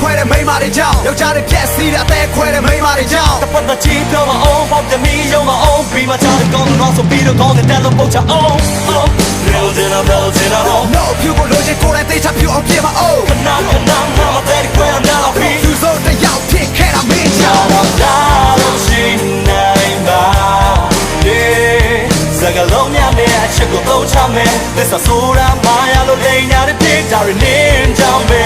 ခွဲတဲ့မိန်းမတွေကြောင့်ယောက်ျားတွေပြက်စီးတဲ့အသေးခွဲတဲ့မိန်းမတွေကြောင့်တပတ်တချီပြောမအောင်ပေါ့တမီရုံမအောင်ပြီးမှချတဲ့ကောင်းတော့ဆိုပြီးတော့ကောင်းတဲ့တက်လို့ပုတ်ချအောင်အောင် Real dinner bell dinner on No ဖြူကိုလိုချင်ကိုယ်တိုင်သိချဖြူအောင်ပြမအောင်ခဏခဏငါမတဲ့ခွဲအောင်တော့ပြီးသူစုံတစ်ယောက်ဖြစ်ခဲ့တာမင်းကြောင့်တော့လာလို့ရှိနိုင်ပါလေစကလုံးများနဲ့အချက်ကိုသုံးချမယ်သစ္စာဆိုတာမာယာလို့လိန်ညာတဲ့ပြေတာရနေကြောင်းပဲ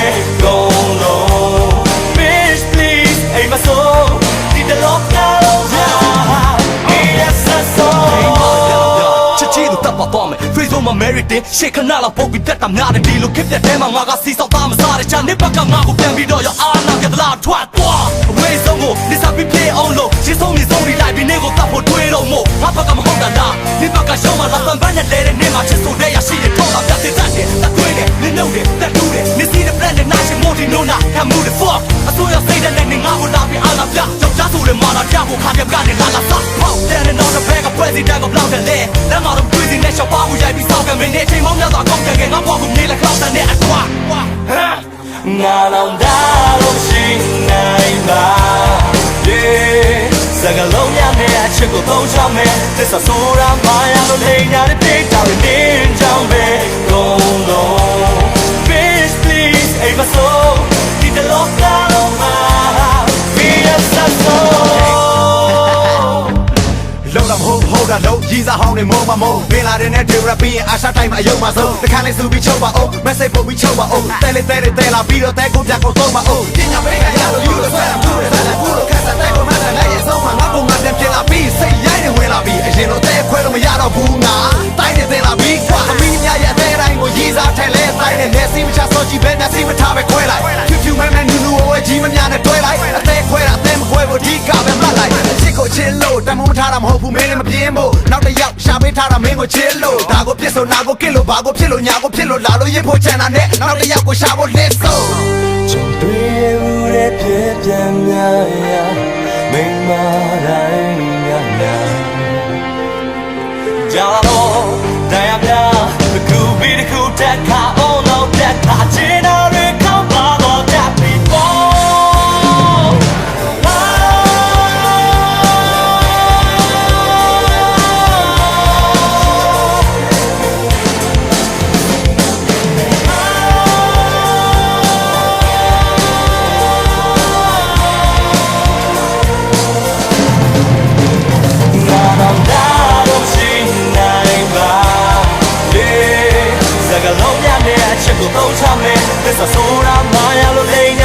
Facebook မှာ merit တင်ရှေ့ခဏလောက်ပုတ်ပြီးတက်တာများတယ်ဒီလိုခစ်တဲ့တဲမှာငါကစီစောက်သားမစားတဲ့ချမ်းနေဘက်ကငါကိုပြန်ပြီးတော့ရအာနာကတလားထွက်သွားအဝေးဆုံးကိုနေစားပြီးပြေအောင်လို့ရှင်းဆုံးနေဆုံးနေလိုက်ပြီးနေကိုတပ်ဖို့တွေးတော့မို့ငါဘက်ကမဟုတ်တာလားနေဘက်ကရှောင်းမှာလာပန်ပန်းနဲ့လဲတဲ့နေမှာချစ်ဆိုတဲ့ရရှိတဲ့ထောက်လာပြတဲ့တတ်တယ်တတွေးတယ်နေနှုတ်တယ်တက်တူးတယ်နေစီတဲ့ plan နဲ့နားရှိမို့ဒီနိုနာဟမ်မူတဲ့ ငါတော့ဒါလို့ရှိနိုင်ပါလေစကလုံးများနဲ့အချစ်ကိုသုံးချမယ်သစ္စာဆိုတာမာယာလို့လိန်ညာတဲ့ပြေးတာရနေကြောင်းပဲ တော့မဟုတ်ဟုတ်တာလုံးကြီးစားဟောင်းနေမိုးမမိုးပင်လာတဲ့နဲ့ဒေရပြီးရင်အာရှတိုင်းမှာအယုံမှာဆုံးတခါလေးစုပြီးချုပ်ပါအောင် message ပို့ပြီးချုပ်ပါအောင်တဲလေးတဲလေးတဲလာပြီးတော့တဲကိုပြကိုသုံးပါအောင်ပညာပေးကရလို့ယူလို့ဆွဲတာဘူးတယ်ဆက်လက်ဘူးလို့ခက်ဆက်တဲ့ကိုမှလည်းလည်းရဲ့ဆုံးမှာငါပုံမှန်ပြန်ပြင်လာပြီးစိတ်ရိုက်နေဝင်လာပြီးအရင်တော့တဲခွဲလို့မရတော့ဘူးငါတိုင်းနေတင်လာပြီးကွာသမီးများရဲ့အသေးတိုင်းကိုရေးစားထဲလဲတိုင်းနဲ့လက်စီမချစောကြည့်ပဲမျက်စိမထားပဲခွဲလိုက် မဟုတ်ဘူးမင်းလည်းမပြင်းဖို့နောက်တစ်ယောက်ရှာပေးထားတာမင်းကိုချစ်လို့ဒါကိုပြစ်ဆိုနာကိုကစ်လို့ဘာကိုဖြစ်လို့ညာကိုဖြစ်လို့လာလို့ရဖို့ချန်တာနဲ့နောက်တစ်ယောက်ကိုရှာဖို့လက်ဆိုကြုံတွေ့ဦးတဲ့ဖြစ်ပြန်များရာမိမတိုင်းငါညာကြာတော့တရားများတစ်ခုပြီးတစ်ခုတက်ခါ on no တက်ခါချင် သုံးချမယ်သစ္စာဆိုတာမာယာလို့လိန်